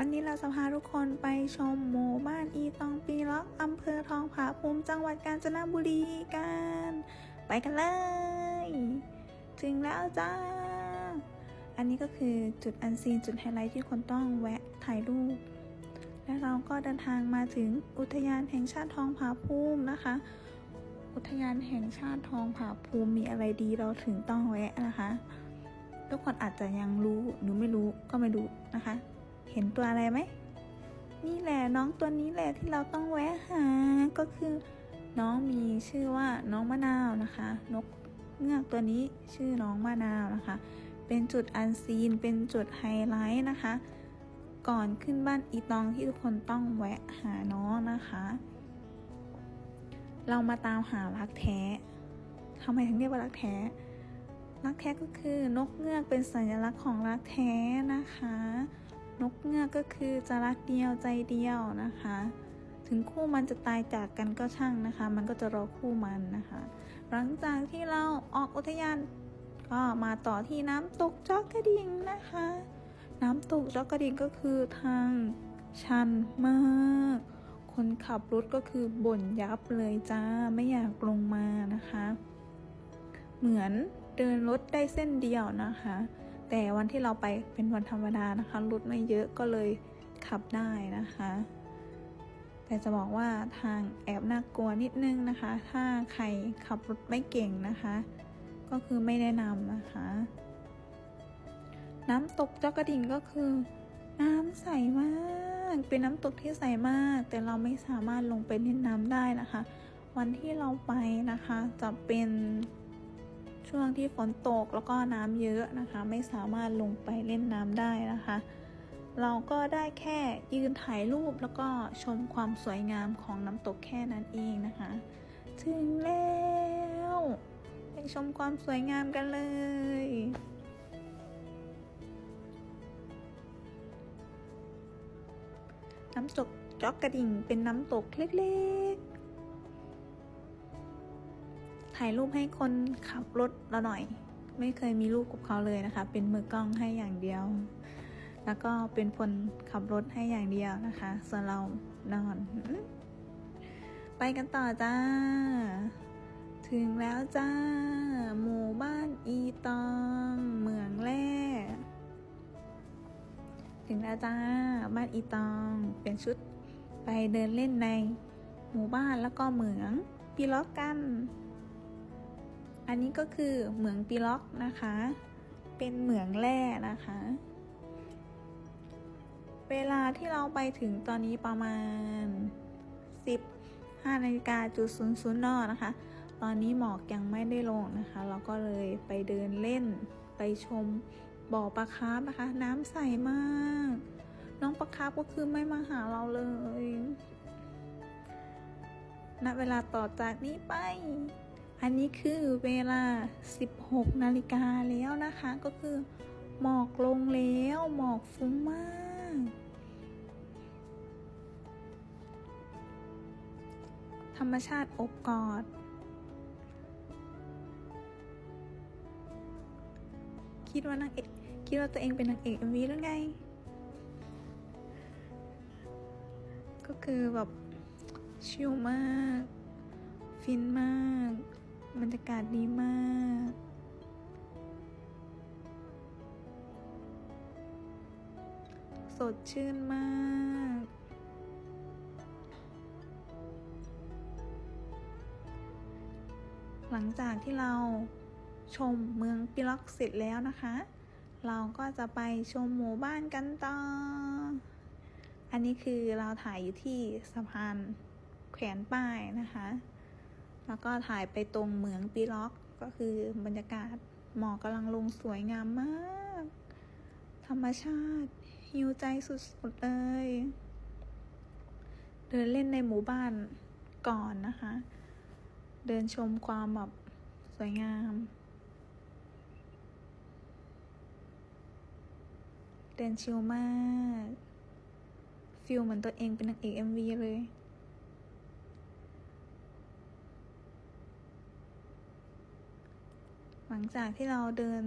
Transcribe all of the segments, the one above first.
วันนี้เราจะพาทุกคนไปชมหมู่บ้านอีตองปีล็อกอำเภอทองผาภูมิจังหวัดกาญจนบุรีกัน ไปกันเลย ถึงแล้วจ้า อันนี้ก็คือจุดอันซีนจุดไฮไลท์ที่คนต้องแวะถ่ายรูป และเราก็เดินทางมาถึงอุทยานแห่งชาติทองผาภูมินะคะ อุทยานแห่งชาติทองผาภูมิมีอะไรดีเราถึงต้องแวะนะคะ ทุกคนอาจจะยังรู้หรือไม่รู้ก็ไม่รู้นะคะ เห็นตัวอะไรไหม นี่แหละน้องตัวนี้แหละที่เราต้องแวะหา ก็คือน้องมีชื่อว่าน้องมะนาวนะคะ นกเงือกตัวนี้ชื่อน้องมะนาวนะคะ เป็นจุดอันซีน เป็นจุดไฮไลท์นะคะ ก่อนขึ้นบ้านอีตองที่ทุกคนต้องแวะหาน้องนะคะ เรามาตามหารักแท้ทำไมถึงเรียกว่ารักแท้รักแท้ก็คือนกเงือกเป็นสัญลักษณ์ของรักแท้นะคะ นกเงือกก็คือจะรักเดียวใจเดียวนะคะ ถึงคู่มันจะตายจากกันก็ช่างนะคะ มันก็จะรอคู่มันนะคะ หลังจากที่เราออกอุทยานก็มาต่อที่น้ำตกจอกกระดิ่งนะคะ น้ำตกจอกกระดิ่งก็คือทางชันมาก คนขับรถก็คือบ่นยับเลยจ้าไม่อยากลงมานะคะ เหมือนเดินรถได้เส้นเดียวนะคะ แต่วันที่เราไปเป็นวันธรรมดานะคะรถไม่เยอะก็เลยขับได้นะคะ แต่จะบอกว่าทางแอบน่ากลัวนิดนึงนะคะ ถ้าใครขับรถไม่เก่งนะคะ ก็คือไม่แนะนำนะคะ น้ำตกเจ้ากระดิ่งก็คือ น้ำใสมาก เป็นน้ำตกที่ใสมาก แต่เราไม่สามารถลงไปเล่นน้ำได้นะคะ วันที่เราไปนะคะจะเป็น ช่วงที่ฝนตกแล้วก็น้ำเยอะนะคะ ไม่สามารถลงไปเล่นน้ำได้นะคะ เราก็ได้แค่ยืนถ่ายรูปแล้วก็ชมความสวยงามของน้ำตกแค่นั้นเองนะคะ ถึงแล้วไปชมความสวยงามกันเลยน้ำตกจอกกระดิ่งเป็นน้ำตกเล็ก ถ่ายรูปให้คนขับรถเราหน่อย ไม่เคยมีรูปกับเขาเลยนะคะ เป็นมือกล้องให้อย่างเดียว แล้วก็เป็นคนขับรถให้อย่างเดียวนะคะ ส่วนเรานอน ไปกันต่อจ้า ถึงแล้วจ้า หมู่บ้านอีตองเมืองแร่ถึงแล้วจ้า บ้านอีตองเป็นชุดไปเดินเล่นในหมู่บ้านแล้วก็เหมืองปีล็อกกัน อันนี้ก็คือเหมืองปีล็อกนะคะ เป็นเหมืองแร่นะคะ เวลาที่เราไปถึงตอนนี้ประมาณ 15นาฬิกาจุดศูนย์ศูนย์นอนะคะ ตอนนี้หมอกยังไม่ได้ลงนะคะ เราก็เลยไปเดินเล่นไปชมบ่อปลาคาร์ฟนะคะ น้ำใสมาก น้องปลาคาร์ฟก็คือไม่มาหาเราเลยณเวลาต่อจากนี้ไป อันนี้คือเวลา 16 นาฬิกาแล้วนะคะ ก็คือ หมอกลงแล้ว หมอกฟุ้งมาก ธรรมชาติอบกอด คิดว่านางเอกคิดว่าตัวเองเป็นนางเอกเอ็มวีหรือไง ก็คือแบบชิลมาก ฟินมาก บรรยากาศดีมาก สดชื่นมาก หลังจากที่เราชมเมืองปิล็อกเสร็จแล้วนะคะ เราก็จะไปชมหมู่บ้านกันต่อ อันนี้คือเราถ่ายอยู่ที่สะพานแขวนป้ายนะคะ แล้วก็ถ่ายไปตรงเหมืองปีล็อกก็คือบรรยากาศหมอกกำลังลงสวยงามมาก ธรรมชาติหิวใจสุดๆเลย เดินเล่นในหมู่บ้านก่อนนะคะ เดินชมความแบบสวยงาม เดินชิลมากฟิลเหมือนตัวเองเป็นนางเอก MV เลย หลังจากที่เราเดิน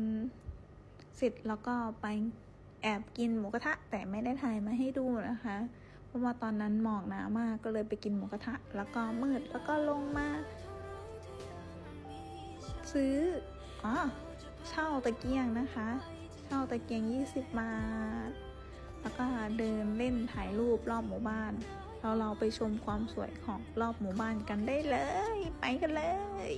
เสร็จแล้วก็ไปแอบกินหมูกระทะ แต่ไม่ได้ถ่ายมาให้ดูนะคะ เพราะว่าตอนนั้นหมอกหนามากก็เลยไปกินหมูกระทะ แล้วก็มืดแล้วก็ลงมา ซื้ออ๋อเช่าตะเกียงนะคะ เช่าตะเกียง 20 บาท แล้วก็เดินเล่นถ่ายรูปรอบหมู่บ้านแล้วเราไปชมความสวยของรอบหมู่บ้านกันได้เลย ไปกันเลย